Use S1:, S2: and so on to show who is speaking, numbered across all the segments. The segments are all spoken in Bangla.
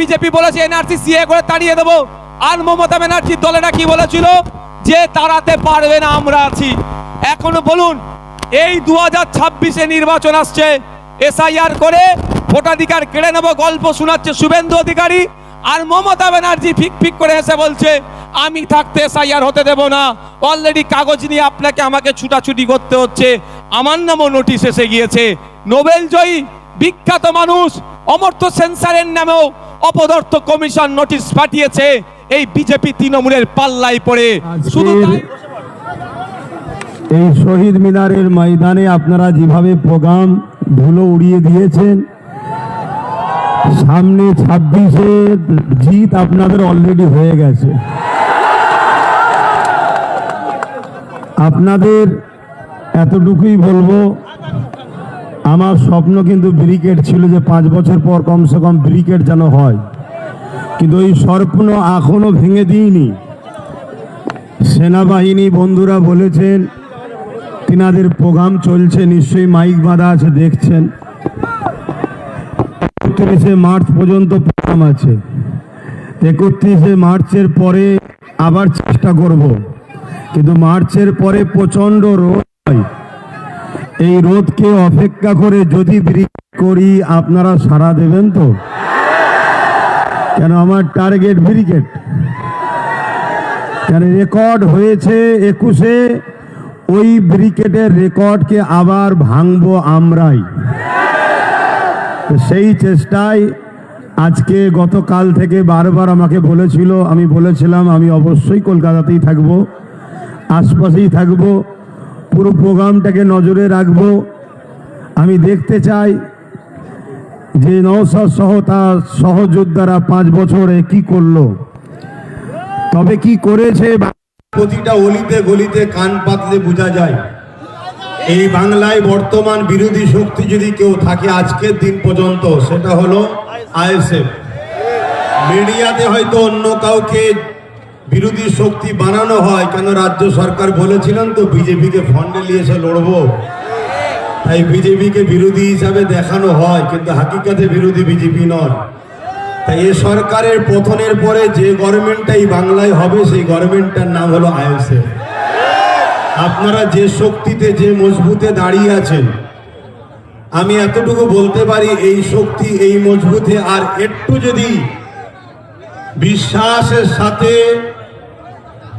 S1: বিজেপি বলেছে, এনআরসি সিএ করে তাড়িয়ে দেবো। আর মমতা ব্যানার্জির দলেরা কি বলেছিল যে তাড়াতে পারবে না, আমরা আছি। এখনও বলুন, এই দু হাজার ছাব্বিশে নির্বাচন আসছে, এসআইআর করে ভোটাধিকার কেড়ে নেব, গল্প শোনাচ্ছে শুভেন্দু অধিকারী, আর মমতা ব্যানার্জি ফিক ফিক করে এসে বলছে, আমি থাকতে এসআইআর হতে দেব না। অলরেডি কাগজ নিয়ে আপনাকে আমাকে ছুটাছুটি করতে হচ্ছে। আমার নামও নোটিশ এসে গিয়েছে। নোবেল জয়ী বিখ্যাত মানুষ অমর্ত্য সেন্সারের নামেও অপদার্থ কমিশন নোটিশ পাঠিয়েছে। এই বিজেপি তৃণমূলের পাল্লায় পড়ে। শুধু
S2: এই শহীদ মিনারের ময়দানে আপনারা যেভাবে প্রোগ্রাম ধুলো উড়িয়ে দিয়েছেন সামনে ছাব্বিশে জিত আপনাদের অলরেডি হয়ে গেছে। আপনাদের এতটুকুই বলব আমার স্বপ্ন কিন্তু ব্রিকেট ছিল যে পাঁচ বছর পর কমসে কম ব্রিকেট যেন হয়। কিন্তু ওই স্বপ্ন এখনও ভেঙে দিইনি। সেনাবাহিনী বন্ধুরা বলেছেন, তিনাদের প্রোগ্রাম চলছে, নিশ্চয়ই মাইক বাঁধা আছে, দেখছেন। একত্রিশে মার্চ পর্যন্ত প্রোগ্রাম আছে। একত্রিশে মার্চের পরে আবার চেষ্টা করব। কিন্তু মার্চের পরে প্রচণ্ড রোদ হয়। এই রোদকে অপেক্ষা করে যদি করি, আপনারা সাড়া দেবেন তো? কেন আমার টার্গেট ব্রিকেট কেন রেকর্ড হয়েছে একুশে? ওই ব্রিকেটের রেকর্ডকে আবার ভাঙবো আমরাই। সেই চেষ্টায় আজকে গতকাল থেকে বারবার আমাকে বলেছিল, আমি বলেছিলাম, আমি অবশ্যই কলকাতাতেই থাকব, আশপাশেই থাকব। পুরো প্রোগ্রামটাকে নজরে রাখব। আমি দেখতে চাই যে নৌসাদ সহ তার সহযোদ্ধারা পাঁচ বছরে কি করল। তবে কি করেছে প্রতিটা অলিতে গলিতে কান পাতলে বোঝা যায়। এই বাংলায় বর্তমান বিরোধী শক্তি যদি কেউ থাকে আজকের দিন পর্যন্ত, সেটা হলো আইএসএফ। মিডিয়াতে হয়তো অন্য কাউকে বিরোধী শক্তি বানানো হয়, কেন রাজ্য সরকার বলেছিলেন তো, বিজেপিকে ফন্ডে নিয়ে এসে লড়বো? তাই বিজেপিকে বিরোধী হিসাবে দেখানো হয়, কিন্তু হাকিকাতে বিরোধী বিজেপি নয়। তাই এ সরকারের পতনের পরে যে গভর্নমেন্টটা এই বাংলায় হবে, সেই গভর্নমেন্টটার নাম হলো আইএসএফ আপনারা যে শক্তিতে, যে মজবুতে দাঁড়িয়ে আছেন, আমি এতটুকু বলতে পারি, এই শক্তি, এই মজবুতে আর একটু যদি বিশ্বাসের সাথে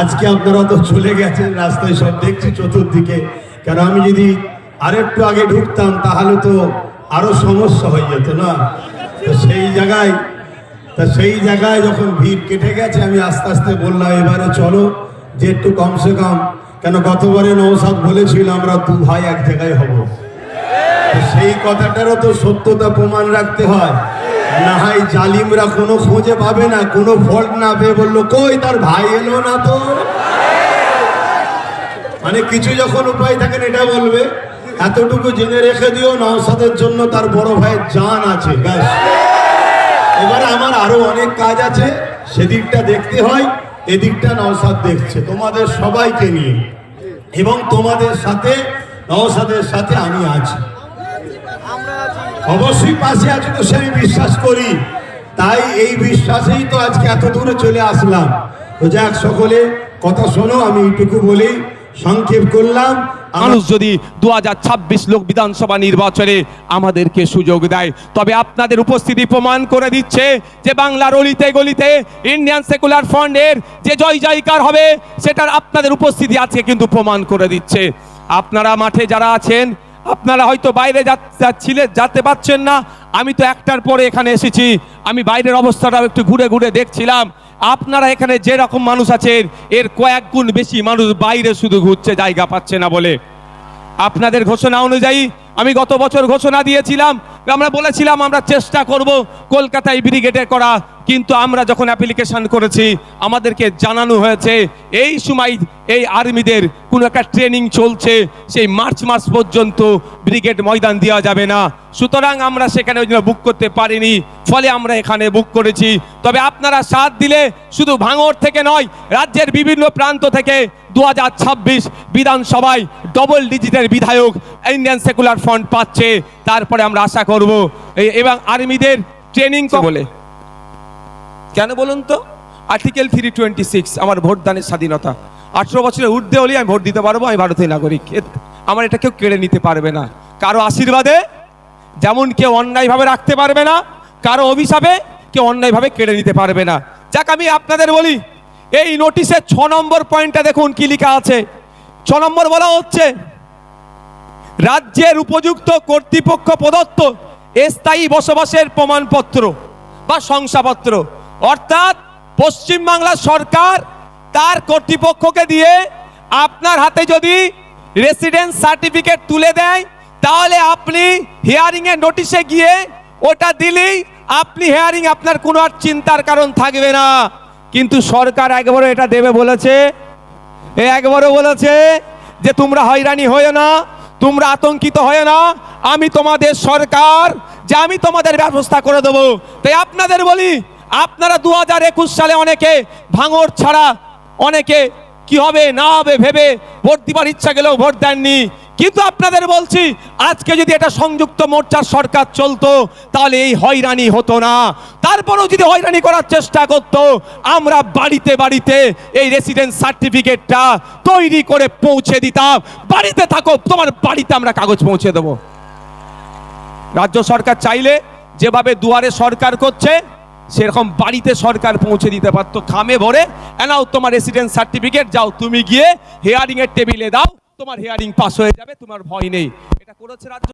S2: আজকে আপনারা তো চলে গেছেন, রাস্তায় সব দেখছি চতুর্দিকে। কেন আমি যদি আরেকটু আগে ঢুকতাম, তাহলে তো আরও সমস্যা হয়ে যেত না? তো সেই জায়গায়, তা সেই জায়গায় যখন ভিড় কেটে গেছে, আমি আস্তে আস্তে বললাম, এবারে চলো, যে একটু কমসে কম। কেন গতবারে নৌসাদ বলেছিল, আমরা দু ভাই এক জায়গায় হব। সেই কথাটারও তো সত্যতা প্রমাণ রাখতে হয়। না হয় জালিমরা কোনো খোঁজে পাবে না, কোনো ফল্ট না পেয়ে বলল, কই তার ভাই এলো না তো? মানে কিছু যখন উপায় থাকেন এটা বলবে, এতটুকু জেনে রেখে দিও, নওসাদের জন্য তার বড় ভাইয়ের জান আছে। ব্যাস। এবারে আমার আরও অনেক কাজ আছে, সেদিকটা দেখতে হয়, এদিকটা নওসাদ দেখছে। তোমাদের সবাইকে নিয়ে এবং তোমাদের সাথে, নওসাদের সাথে আমি আছি। অবশ্যই পাশে আছে তো সে আমি বিশ্বাস করি। তাই এই বিশ্বাসেই তো আজকে এত দূরে চলে আসলাম। তো যাক সকলে, কথা শোনো, আমি এইটুকু বলি, সংক্ষেপ করলাম।
S1: মানুষ যদি দু হাজার ছাব্বিশ লোক বিধানসভা নির্বাচনে আমাদেরকে সুযোগ দেয়, তবে আপনাদের উপস্থিতি প্রমাণ করে দিচ্ছে যে বাংলার অলিতে গলিতে ইন্ডিয়ান সেকুলার ফ্রন্টের যে জয় জয়কার হবে, সেটার আপনাদের উপস্থিতি আজকে কিন্তু প্রমাণ করে দিচ্ছে। আপনারা মাঠে যারা আছেন আপনারা হয়তো বাইরে যাচ্ছিলেন যেতে পারছেন না। আমি তো একটার পরে এখানে এসেছি। আমি বাইরের অবস্থাটাও একটু ঘুরে ঘুরে দেখছিলাম। আপনারা এখানে যে রকম মানুষ আছেন, এর কয়েক গুণ বেশি মানুষ বাইরে শুধু ঘুরছে, জায়গা পাচ্ছে না বলে। আপনাদের ঘোষণা অনুযায়ী আমি গত বছর ঘোষণা দিয়েছিলাম আমরা বলেছিলাম, আমরা চেষ্টা করব কলকাতায় ব্রিগেডে করা, কিন্তু আমরা যখন অ্যাপ্লিকেশন করেছি, আমাদেরকে জানানো হয়েছে, এই সময় এই আর্মিদের কোনো একটা ট্রেনিং চলছে, সেই মার্চ মাস পর্যন্ত ব্রিগেড ময়দান দেওয়া যাবে না। সুতরাং আমরা সেখানে ওই বুক করতে পারিনি, ফলে আমরা এখানে বুক করেছি। তবে আপনারা সাথ দিলে শুধু ভাঙড় থেকে নয়, রাজ্যের বিভিন্ন প্রান্ত থেকে দু হাজার ছাব্বিশ বিধানসভায় ডবল ডিজিটের বিধায়ক ইন্ডিয়ান সেকুলার ফ্রন্ট পাচ্ছে। তারপরে আমরা আশা করব। এবং আর্মিদের ট্রেনিং বলে? কেন বলুন তো? আর্টিকেল থ্রি টোয়েন্টি সিক্স আমার ভোটদানের স্বাধীনতা। আঠেরো বছরের ঊর্ধ্বে হলে আমি ভোট দিতে পারব আমি ভারতীয় নাগরিক। আমার এটা কেউ কেড়ে নিতে পারবে না। কারও আশীর্বাদে যেমন কেউ অন্যায়ভাবে রাখতে পারবে না কারও অভিশাপে কেউ অন্যায়ভাবে কেড়ে নিতে পারবে না। যাক আমি আপনাদের বলি এই নোটিশের ছ নম্বর পয়েন্টটা দেখুন কি লেখা আছে। ছ নম্বর বলা হচ্ছে রাজ্যের উপযুক্ত কর্তৃপক্ষ প্রদত্ত স্থায়ী বসবাসের প্রমাণপত্র বা শংসাপত্র। অর্থাৎ পশ্চিমবাংলা সরকার তার কর্তৃপক্ষকে দিয়ে আপনার হাতে যদি রেসিডেন্স সার্টিফিকেট তুলে দেয়, তাহলে আপনি হিয়ারিং এর নোটিশে গিয়ে ওটা দিলেই আপনি হিয়ারিং আপনার কোনো আর চিন্তার কারণ থাকবে না। কিন্তু সরকার একবারও এটা দেবে বলেছে একবারও বলেছে যে তোমরা হয়রানি হয়ে না তোমরা আতঙ্কিত হয় না, আমি তোমাদের সরকার, যে আমি তোমাদের ব্যবস্থা করে দেবো। তাই আপনাদের বলি, আপনারা দু হাজার একুশ সালে অনেকে ভাঙর ছাড়া, অনেকে কি হবে না হবে ভেবে ভোট দিবার ইচ্ছা গেলেও ভোট দেননি। কিন্তু আপনাদের বলছি, আজকে যদি এটা সংযুক্ত মোর্চার সরকার চলতো, তাহলে এই হয়রানি হতো না। তারপরেও যদি হয়রানি করার চেষ্টা করত, আমরা বাড়িতে বাড়িতে এই রেসিডেন্স সার্টিফিকেটটা তৈরি করে পৌঁছে দিতাম। বাড়িতে থাকো, তোমার বাড়িতে আমরা কাগজ পৌঁছে দেবো। রাজ্য সরকার চাইলে যেভাবে দুয়ারে সরকার করছে, সেরকম বাড়িতে সরকার পৌঁছে দিতে পারতো। খামে ভরে, এনাও তোমার রেসিডেন্স সার্টিফিকেট যাও তুমি গিয়ে হিয়ারিং এর টেবিলে দাও তোমার হিয়ারিং পাস হয়ে যাবে তোমার ভয় নেই। এটা করেছে রাজ্য